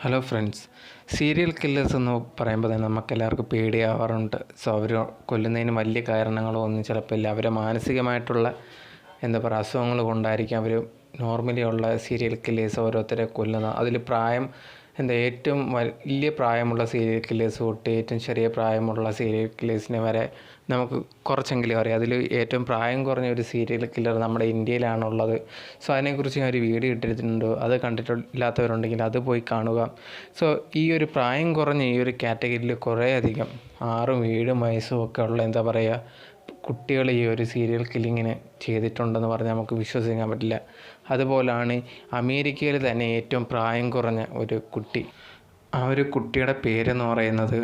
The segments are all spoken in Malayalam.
ഹലോ ഫ്രണ്ട്സ് സീരിയൽ കില്ലേഴ്സ് എന്ന് പറയുമ്പോൾ തന്നെ നമുക്ക് എല്ലാവർക്കും പേടിയാവാറുണ്ട്. സോ അവർ കൊല്ലുന്നതിന് വലിയ കാരണങ്ങളോ ഒന്നും ചിലപ്പോൾ ഇല്ല. അവരെ മാനസികമായിട്ടുള്ള എന്താ പറയുക അസുഖങ്ങൾ കൊണ്ടായിരിക്കും അവർ നോർമലി ഉള്ള സീരിയൽ കില്ലേഴ്സ് ഓരോരുത്തരെ കൊല്ലുന്നത്. അതിൽ പ്രായം എന്താ ഏറ്റവും വലിയ പ്രായമുള്ള സീരിയൽ കില്ലേഴ്സ് തൊട്ട് ഏറ്റവും ചെറിയ പ്രായമുള്ള സീരിയൽ കില്ലേഴ്സിനെ വരെ നമുക്ക് കുറച്ചെങ്കിലും അറിയാം. അതിൽ ഏറ്റവും പ്രായം കുറഞ്ഞ ഒരു സീരിയൽ കില്ലർ നമ്മുടെ ഇന്ത്യയിലാണുള്ളത്. സോ അതിനെക്കുറിച്ച് ഞാൻ ഒരു വീഡിയോ ഇട്ടിട്ടുണ്ട്. അത് കണ്ടിട്ടില്ലാത്തവരുണ്ടെങ്കിൽ അത് പോയി കാണുക. സോ ഈ ഒരു പ്രായം കുറഞ്ഞ ഈ ഒരു കാറ്റഗറിയിൽ കുറേയധികം ആറും ഏഴും വയസ്സും ഒക്കെ ഉള്ള എന്താ പറയുക കുട്ടികൾ ഈ ഒരു സീരിയൽ കില്ലിങ്ങിന് ചെയ്തിട്ടുണ്ടെന്ന് പറഞ്ഞാൽ നമുക്ക് വിശ്വസിക്കാൻ പറ്റില്ല. അതുപോലാണ് അമേരിക്കയിൽ തന്നെ ഏറ്റവും പ്രായം കുറഞ്ഞ ഒരു കുട്ടി. ആ ഒരു കുട്ടിയുടെ പേരെന്ന് പറയുന്നത്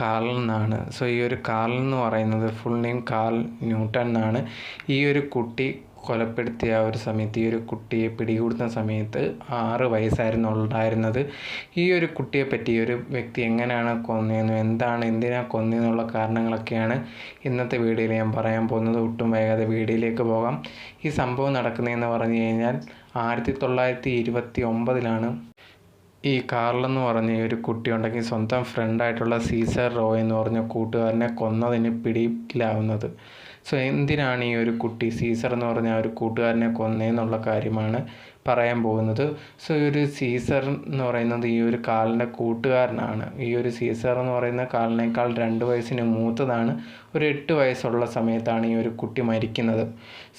കാൾ എന്നാണ്. സോ ഈ ഒരു കാൾ എന്ന് പറയുന്നത് ഫുൾ നെയിം കാൾ ന്യൂട്ടൺ എന്നാണ്. ഈ ഒരു കുട്ടി കൊലപ്പെടുത്തിയ ആ ഒരു സമയത്ത് ഈ ഒരു കുട്ടിയെ പിടികൂടുന്ന സമയത്ത് ആറ് വയസ്സായിരുന്നു ഉണ്ടായിരുന്നത്. ഈ ഒരു കുട്ടിയെ പറ്റി ഒരു വ്യക്തി എങ്ങനെയാണ് കൊന്നതെന്നും എന്താണ് എന്തിനാണ് കൊന്നതെന്നുള്ള കാരണങ്ങളൊക്കെയാണ് ഇന്നത്തെ വീഡിയോയിൽ ഞാൻ പറയാൻ പോകുന്നത്. ഒട്ടും വൈകാതെ വീഡിയോയിലേക്ക് പോകാം. ഈ സംഭവം നടക്കുന്നതെന്ന് പറഞ്ഞു കഴിഞ്ഞാൽ ആയിരത്തി തൊള്ളായിരത്തി ഇരുപത്തി ഒമ്പതിലാണ് ഈ കാർലെന്ന് പറഞ്ഞ ഒരു കുട്ടി ഉണ്ടെങ്കിൽ സ്വന്തം ഫ്രണ്ടായിട്ടുള്ള സീസർ റോ എന്ന് പറഞ്ഞ കൂട്ടുകാരനെ കൊന്നതിന് പിടിയിലാവുന്നത്. സോ എന്തിനാണ് ഈ ഒരു കുട്ടി സീസർ എന്ന് പറഞ്ഞ ഒരു കൂട്ടുകാരനെ കൊന്നേന്നുള്ള കാര്യമാണ് പറയാൻ പോകുന്നത്. സോ ഈ ഒരു സീസർ എന്ന് പറയുന്നത് ഈ ഒരു കാലിന്റെ കൂട്ടുകാരനാണ്. ഈ ഒരു സീസർ എന്ന് പറയുന്ന കാലിനേക്കാൾ രണ്ട് വയസ്സിന് മൂത്തതാണ്. ഒരു എട്ട് വയസ്സുള്ള സമയത്താണ് ഈ ഒരു കുട്ടി മരിക്കുന്നത്.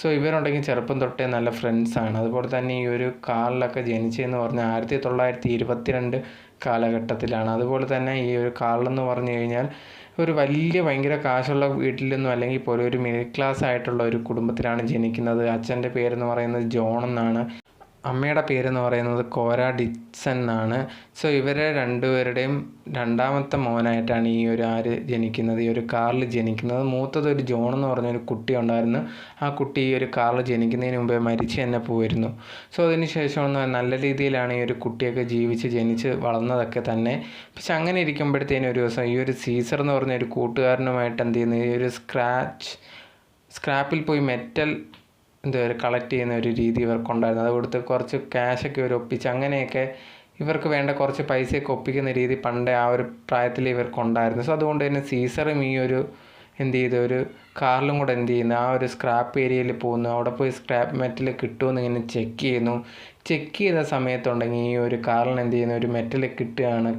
സോ ഇവരുണ്ടെങ്കിൽ ചെറുപ്പം തൊട്ടേ നല്ല ഫ്രണ്ട്സാണ് അതുപോലെ തന്നെ ഈ ഒരു കാലിലൊക്കെ ജനിച്ചതെന്ന് പറഞ്ഞാൽ ആയിരത്തി തൊള്ളായിരത്തി ഇരുപത്തിരണ്ട് കാലഘട്ടത്തിലാണ്. അതുപോലെ തന്നെ ഈ ഒരു കാലിലെന്ന് പറഞ്ഞു കഴിഞ്ഞാൽ ഒരു വലിയ ഭയങ്കര കാശുള്ള വീട്ടിലൊന്നും അല്ലെങ്കിൽ പോലും ഒരു മിഡിൽ ക്ലാസ് ആയിട്ടുള്ള ഒരു കുടുംബത്തിലാണ് ജനിക്കുന്നത്. അച്ഛന്റെ പേരെന്ന് പറയുന്നത് ജോൺ എന്നാണ്. അമ്മയുടെ പേരെന്ന് പറയുന്നത് കോര ഡിറ്റ്സൺ എന്നാണ്. സോ ഇവരെ രണ്ടുപേരുടെയും രണ്ടാമത്തെ മോനായിട്ടാണ് ഈ ഒരു ആര് ജനിക്കുന്നത് ഈ ഒരു കാറിൽ ജനിക്കുന്നത്. മൂത്തത് ഒരു ജോൺ എന്ന് പറഞ്ഞൊരു കുട്ടി ഉണ്ടായിരുന്നു. ആ കുട്ടി ഈ ഒരു കാറിൽ ജനിക്കുന്നതിന് മുമ്പേ മരിച്ച് തന്നെ പോയിരുന്നു. സോ അതിന് ശേഷം നല്ല രീതിയിലാണ് ഈ ഒരു കുട്ടിയൊക്കെ ജീവിച്ച് ജനിച്ച് വളർന്നതൊക്കെ തന്നെ. പക്ഷെ അങ്ങനെ ഇരിക്കുമ്പോഴത്തേനും ഒരു ദിവസം ഈ ഒരു സീസർ എന്ന് പറഞ്ഞ ഒരു കൂട്ടുകാരനുമായിട്ട് എന്ത് ചെയ്യുന്നു? ഈ ഒരു സ്ക്രാച്ച് സ്ക്രാപ്പിൽ പോയി മെറ്റൽ എന്താ പറയുക കളക്ട് ചെയ്യുന്ന ഒരു രീതി ഇവർക്കുണ്ടായിരുന്നു. അത് കൊടുത്ത് കുറച്ച് ക്യാഷൊക്കെ ഇവർ ഒപ്പിച്ച് അങ്ങനെയൊക്കെ ഇവർക്ക് വേണ്ട കുറച്ച് പൈസയൊക്കെ ഒപ്പിക്കുന്ന രീതി പണ്ടേ ആ ഒരു പ്രായത്തിൽ ഇവർക്കുണ്ടായിരുന്നു. സോ അതുകൊണ്ട് തന്നെ സീസറും ഈ ഒരു എന്ത് ചെയ്തു ഒരു കാറിലും കൂടെ എന്ത് ചെയ്യുന്നു ആ ഒരു സ്ക്രാപ്പ് ഏരിയയിൽ പോകുന്നു അവിടെ പോയി സ്ക്രാപ്പ് മെറ്റൽ കിട്ടുമെന്ന് ഇങ്ങനെ ചെക്ക് ചെയ്യുന്നു. ചെക്ക് ചെയ്ത സമയത്തുണ്ടെങ്കിൽ ഈ ഒരു കാറിന് എന്ത് ചെയ്യുന്നു ഒരു മെറ്റൽ കിട്ടുകയാണ്.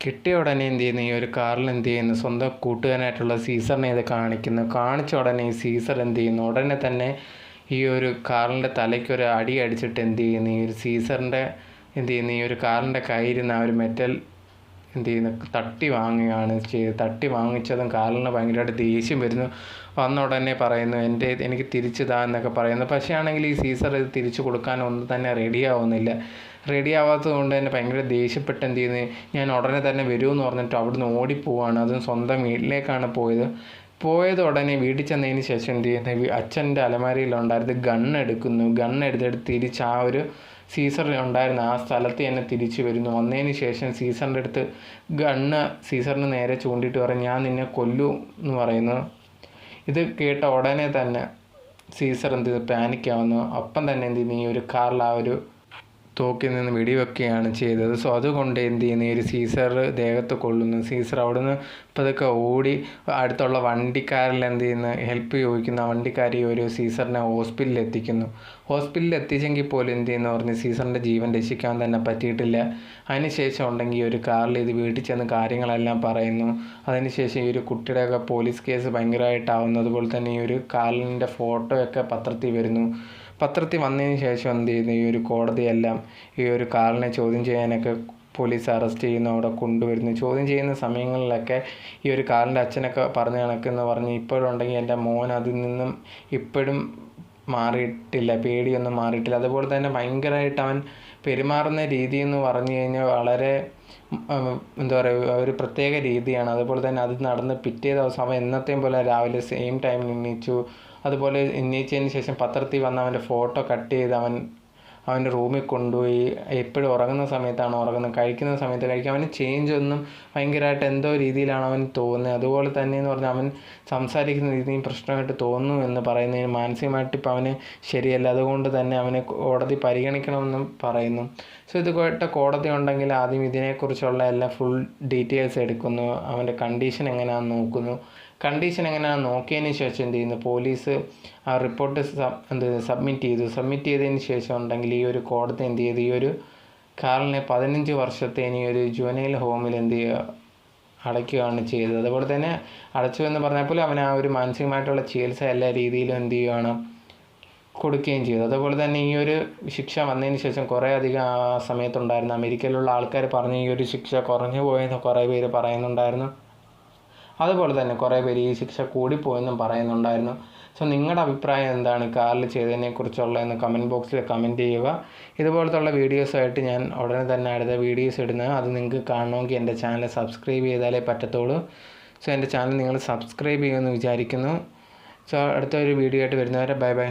കിട്ടിയ ഉടനെ എന്ത് ചെയ്യുന്നു ഈ ഒരു കാറിൽ എന്ത് ചെയ്യുന്നു സ്വന്തം കൂട്ടുകാരനായിട്ടുള്ള സീസറിനെ ഇത് കാണിക്കുന്നു. കാണിച്ച ഉടനെ ഈ സീസർ എന്ത് ചെയ്യുന്നു ഉടനെ തന്നെ ഈ ഒരു കാറിന്റെ തലയ്ക്ക് ഒരു അടി അടിച്ചിട്ട് എന്ത് ചെയ്യുന്നു? ഈ ഒരു സീസറിന്റെ എന്ത് ചെയ്യുന്നു? ഈ ഒരു കാറിന്റെ കയ്യിരുന്ന് ആ ഒരു മെറ്റൽ എന്ത് ചെയ്യുന്നു? തട്ടി വാങ്ങുകയാണ് ചെയ്ത്. തട്ടി വാങ്ങിച്ചതും കാറിന് ഭയങ്കരമായിട്ട് ദേഷ്യം വരുന്നു. വന്ന ഉടനെ പറയുന്നു എന്റെ എനിക്ക് തിരിച്ചു താ എന്നൊക്കെ പറയുന്നു. പക്ഷേ ആണെങ്കിൽ ഈ സീസർ ഇത് തിരിച്ചു കൊടുക്കാൻ ഒന്നും തന്നെ റെഡി ആവുന്നില്ല. റെഡി ആവാത്തത് കൊണ്ട് തന്നെ ഭയങ്കര ദേഷ്യപ്പെട്ട് എന്ത് ചെയ്യുന്നു? ഞാൻ ഉടനെ തന്നെ വരുമെന്ന് പറഞ്ഞിട്ട് അവിടുന്ന് ഓടിപ്പോവാണ്. അതും സ്വന്തം വീട്ടിലേക്കാണ് പോയത്. പോയത് ഉടനെ വീട്ടിൽ ചെന്നതിന് ശേഷം എന്ത് ചെയ്യുന്നത് അച്ഛന്റെ ഗൺ എടുക്കുന്നു. ഗൺ എടുത്തെടുത്ത് തിരിച്ച് ആ ഒരു സീസർ ഉണ്ടായിരുന്ന ആ സ്ഥലത്ത് തന്നെ തിരിച്ചു വരുന്നു. വന്നതിന് ശേഷം സീസറിന്റെ അടുത്ത് ഗണ്ണ് സീസറിന് നേരെ ചൂണ്ടിയിട്ട് പറയും ഞാൻ നിന്നെ കൊല്ലു എന്ന് പറയുന്നു. ഇത് കേട്ട ഉടനെ തന്നെ സീസർ എന്ത് ചെയ്തു? പാനിക് ആവുന്നു. അപ്പം തന്നെ എന്ത് ചെയ്യുന്നു ഈ ഒരു കാറിൽ ആ ഒരു തോക്കിൽ നിന്ന് വെടിവെക്കുകയാണ് ചെയ്തത്. സോ അതുകൊണ്ട് എന്ത് ചെയ്യുന്നു? ഈ ഒരു സീസർ ദേഹത്ത് കൊള്ളുന്നു. സീസർ അവിടുന്ന് പതുക്കെ ഓടി അടുത്തുള്ള വണ്ടിക്കാരിൽ എന്ത് ചെയ്യുന്നു? ഹെൽപ്പ് ചോദിക്കുന്നു. ഈ ഒരു സീസറിനെ ഹോസ്പിറ്റലിൽ എത്തിക്കുന്നു. ഹോസ്പിറ്റലിൽ എത്തിച്ചെങ്കിൽ പോലും എന്ത് ചെയ്യുന്നു? പറഞ്ഞ് സീസറിന്റെ ജീവൻ രക്ഷിക്കാൻ തന്നെ പറ്റിയിട്ടില്ല. അതിനുശേഷം ഉണ്ടെങ്കിൽ ഒരു കാറിൽ ഇത് വീട്ടിൽ ചെന്ന് കാര്യങ്ങളെല്ലാം പറയുന്നു. അതിനുശേഷം ഈ ഒരു കുട്ടിയുടെയൊക്കെ പോലീസ് കേസ് ഭയങ്കരമായിട്ടാവുന്നു അതുപോലെ തന്നെ ഈ ഒരു കാറിന്റെ ഫോട്ടോയൊക്കെ പത്രത്തിൽ വരുന്നു. പത്രത്തിൽ വന്നതിന് ശേഷം എന്ത് ചെയ്യുന്നു? ഈ ഒരു കോടതിയെല്ലാം ഈ ഒരു കാറിനെ ചോദ്യം ചെയ്യാനൊക്കെ പോലീസ് അറസ്റ്റ് ചെയ്യുന്നു അവിടെ കൊണ്ടുവരുന്നു. ചോദ്യം ചെയ്യുന്ന സമയങ്ങളിലൊക്കെ ഈ ഒരു കാറിന്റെ അച്ഛനൊക്കെ പറഞ്ഞ കണക്കെന്ന് പറഞ്ഞ് ഇപ്പോഴുണ്ടെങ്കിൽ എന്റെ മോൻ അതിൽ നിന്നും ഇപ്പോഴും മാറിയിട്ടില്ല പേടിയൊന്നും മാറിയിട്ടില്ല. അതുപോലെ തന്നെ ഭയങ്കരമായിട്ട് അവൻ പെരുമാറുന്ന രീതി എന്ന് പറഞ്ഞു കഴിഞ്ഞാൽ വളരെ എന്താ പറയുക ഒരു പ്രത്യേക രീതിയാണ്. അതുപോലെ തന്നെ അത് നടന്ന് പിറ്റേ ദിവസം അവൻ എന്നത്തെയും പോലെ രാവിലെ സെയിം ടൈമിൽ എണീച്ചു. അതുപോലെ എണീച്ചതിന് ശേഷം പത്രത്തിൽ വന്ന് അവന്റെ ഫോട്ടോ കട്ട് ചെയ്ത് അവൻ അവന്റെ റൂമിൽ കൊണ്ടുപോയി. എപ്പോഴും ഉറങ്ങുന്ന സമയത്താണ് ഉറങ്ങുന്നത്. കഴിക്കുന്ന സമയത്ത് കഴിക്കുക അവന് ചേഞ്ച് ഒന്നും ഭയങ്കരമായിട്ട് എന്തോ രീതിയിലാണ് അവൻ തോന്നുന്നത്. അതുപോലെ തന്നെ എന്ന് പറഞ്ഞാൽ അവൻ സംസാരിക്കുന്ന രീതിയും പ്രശ്നമായിട്ട് തോന്നുന്നു എന്ന് പറയുന്നതിന് മാനസികമായിട്ട് ഇപ്പം അവന് ശരിയല്ല. അതുകൊണ്ട് തന്നെ അവനെ കോടതി പരിഗണിക്കണമെന്നും പറയുന്നു. സോ ഇത് കേട്ട കോടതി ഉണ്ടെങ്കിൽ ആദ്യം ഇതിനെക്കുറിച്ചുള്ള എല്ലാ ഫുൾ ഡീറ്റെയിൽസ് എടുക്കുന്നു. അവന്റെ കണ്ടീഷൻ എങ്ങനെയാണെന്ന് നോക്കുന്നു. കണ്ടീഷൻ എങ്ങനെയാണെന്ന് നോക്കിയതിന് ശേഷം എന്ത് ചെയ്യുന്നു? പോലീസ് ആ റിപ്പോർട്ട് എന്ത് സബ്മിറ്റ് ചെയ്തു. സബ്മിറ്റ് ചെയ്തതിന് ശേഷം ഉണ്ടെങ്കിൽ ഈ ഒരു കോടതി എന്ത് ചെയ്തു? ഈ ഒരു കാറിനെ പതിനഞ്ച് വർഷത്തെ ഇനി ഒരു ജുവനൈൽ ഹോമിൽ എന്ത് ചെയ്യുക? അടയ്ക്കുകയാണ് ചെയ്തത്. അതുപോലെ തന്നെ അടച്ചു എന്ന് പറഞ്ഞപ്പോൾ അവൻ ആ ഒരു മാനസികമായിട്ടുള്ള ചികിത്സ എല്ലാ രീതിയിലും എന്ത് ചെയ്യുകയാണ് കൊടുക്കുകയും ചെയ്തു. അതുപോലെ തന്നെ ഈ ഒരു ശിക്ഷ വന്നതിന് ശേഷം കുറേ അധികം ആ സമയത്തുണ്ടായിരുന്നു. അമേരിക്കയിലുള്ള ആൾക്കാർ പറഞ്ഞ് ഈ ഒരു ശിക്ഷ കുറഞ്ഞു പോയെന്ന് കുറേ പേര് പറയുന്നുണ്ടായിരുന്നു. അതുപോലെ തന്നെ കുറേ പേര് ഈ ശിക്ഷ കൂടിപ്പോയെന്നും പറയുന്നുണ്ടായിരുന്നു. സോ നിങ്ങളുടെ അഭിപ്രായം എന്താണ്? കാറിൽ ചെയ്തതിനെ കുറിച്ചുള്ളതെന്ന് കമന്റ് ബോക്സിൽ കമന്റ് ചെയ്യുക. ഇതുപോലത്തുള്ള വീഡിയോസായിട്ട് ഞാൻ ഉടനെ തന്നെ അടുത്ത വീഡിയോസ് ഇടുന്നത് അത് നിങ്ങൾക്ക് കാണണമെങ്കിൽ എന്റെ ചാനൽ സബ്സ്ക്രൈബ് ചെയ്താലേ പറ്റത്തുള്ളൂ. സോ എന്റെ ചാനൽ നിങ്ങൾ സബ്സ്ക്രൈബ് ചെയ്യുമെന്ന് വിചാരിക്കുന്നു. സോ അടുത്ത ഒരു വീഡിയോ ആയിട്ട് വരുന്നവരെ ബൈ ബൈ